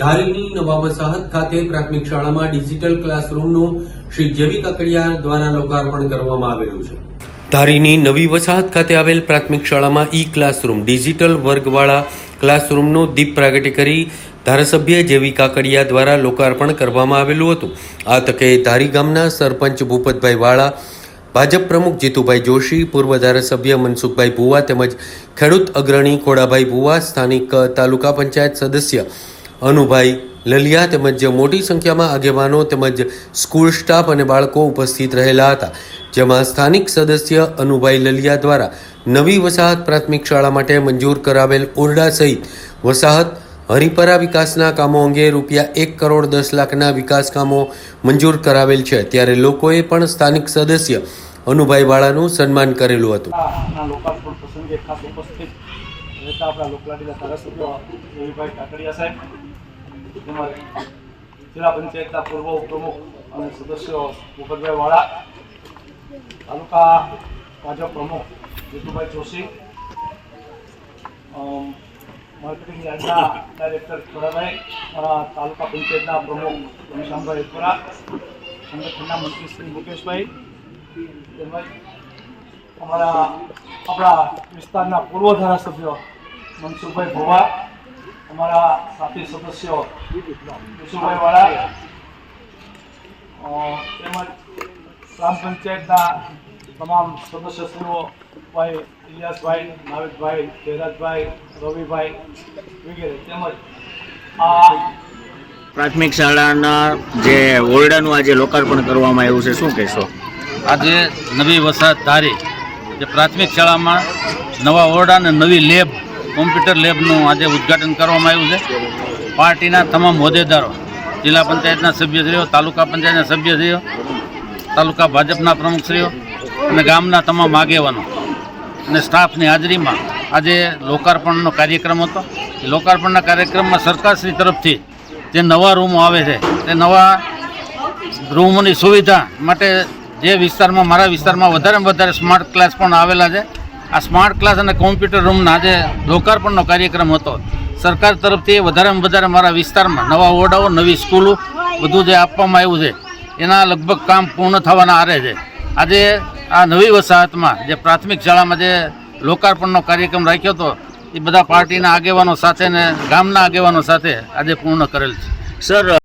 ધારીની નવા વસાહત ખાતે પ્રાથમિક શાળામાં ડિજિટલ ક્લાસરૂમનું શ્રી જેવી કકડિયા દ્વારા લોકાર્પણ કરવામાં આવેલું છે. ધારીની નવી વસાહત ખાતે આવેલ પ્રાથમિક શાળામાં ઈ ક્લાસરૂમ, ડિજિટલ વર્ગવાળા ક્લાસરૂમનું દીપ પ્રાગટ્ય કરી ધારાસભ્ય જેવી કાકડિયા દ્વારા લોકાર્પણ કરવામાં આવેલું હતું. આ તકે ધારી ગામના સરપંચ ભૂપતભાઈ વાળા, ભાજપ પ્રમુખ જીતુભાઈ જોશી, પૂર્વ ધારાસભ્ય મનસુખભાઈ ભુવા તેમજ ખેડૂત અગ્રણી ખોડાભાઈ ભુવા, સ્થાનિક તાલુકા પંચાયત સદસ્ય અનુભાઈ લલિયા તેમજ મોટી સંખ્યામાં આગેવાનો તેમજ સ્કૂલ સ્ટાફ અને બાળકો ઉપસ્થિત રહેલા હતા. જેમાં સ્થાનિક સદસ્ય અનુભાઈ લલિયા દ્વારા નવી વસાહત પ્રાથમિક શાળા માટે મંજૂર કરાવેલ ઓરડા સહિત વસાહત હરિપરા વિકાસના કામો અંગે રૂપિયા એક કરોડ દસ લાખના વિકાસ કામો મંજૂર કરાવેલ છે. ત્યારે લોકોએ પણ સ્થાનિક સદસ્ય અનુભાઈ વાળાનું સન્માન કરેલું હતું. રહેતા આપણા લોકલાડીના ધારાસભ્ય રવિભાઈ કાકડિયા સાહેબ, તેમજ જિલ્લા પંચાયતના પૂર્વ ઉપપ્રમુખ અને સદસ્યો ભૂપતભાઈ વાળા, તાલુકા ભાજપ પ્રમુખ જીતુભાઈ જોશી માર્કેટિંગ યાર્ડના ડાયરેક્ટર ખોડાભાઈ તાલુકા પંચાયતના પ્રમુખ ઘનશ્યામભાઈ એપરા સંગઠનના મંત્રી શ્રી મુકેશભાઈ, તેમજ અમારા આપણા વિસ્તારના પૂર્વ ધારાસભ્યો મનસુખભાઈ ભોવા અમારા સાથી સદસ્યો વિશુભાઈ વાળા તેમજ ગ્રામ પંચાયતના તમામ સદસ્યશ્રીઓ ભાઈ ઇલિયાસભાઈ નાવેદભાઈ જયરાજભાઈ રવિભાઈ વગેરે તેમજ આ પ્રાથમિક શાળાના જે ઓરડાનું આજે લોકાર્પણ કરવામાં આવ્યું છે શું કહેશો? આજે નવી વસાહત ધારી જે પ્રાથમિક શાળામાં નવા ઓરડા અને નવી લેબ, કોમ્પ્યુટર લેબનું આજે ઉદ્ઘાટન કરવામાં આવ્યું છે. પાર્ટીના તમામ હોદ્દેદારો, જિલ્લા પંચાયતના સભ્યશ્રીઓ, તાલુકા પંચાયતના સભ્યશ્રીઓ, તાલુકા ભાજપના પ્રમુખશ્રીઓ અને ગામના તમામ આગેવાનો અને સ્ટાફની હાજરીમાં આજે લોકાર્પણનો કાર્યક્રમ હતો. એ લોકાર્પણના કાર્યક્રમમાં સરકારશ્રી તરફથી જે નવા રૂમો આવે છે, તે નવા રૂમોની સુવિધા માટે જે વિસ્તારમાં, મારા વિસ્તારમાં વધારેમાં વધારે સ્માર્ટ ક્લાસ પણ આવેલા છે. આ સ્માર્ટ ક્લાસ અને કોમ્પ્યુટર રૂમના આજે લોકાર્પણનો કાર્યક્રમ હતો. સરકાર તરફથી વધારેમાં વધારે મારા વિસ્તારમાં નવા ઓરડાઓ, નવી સ્કૂલો બધું જે આપવામાં આવ્યું છે, એના લગભગ કામ પૂર્ણ થવાના આરે છે. આજે આ નવી વસાહતમાં જે પ્રાથમિક શાળામાં જે લોકાર્પણનો કાર્યક્રમ રાખ્યો હતો, એ બધા પાર્ટીના આગેવાનો સાથે ને ગામના આગેવાનો સાથે આજે પૂર્ણ કરેલ છે. સર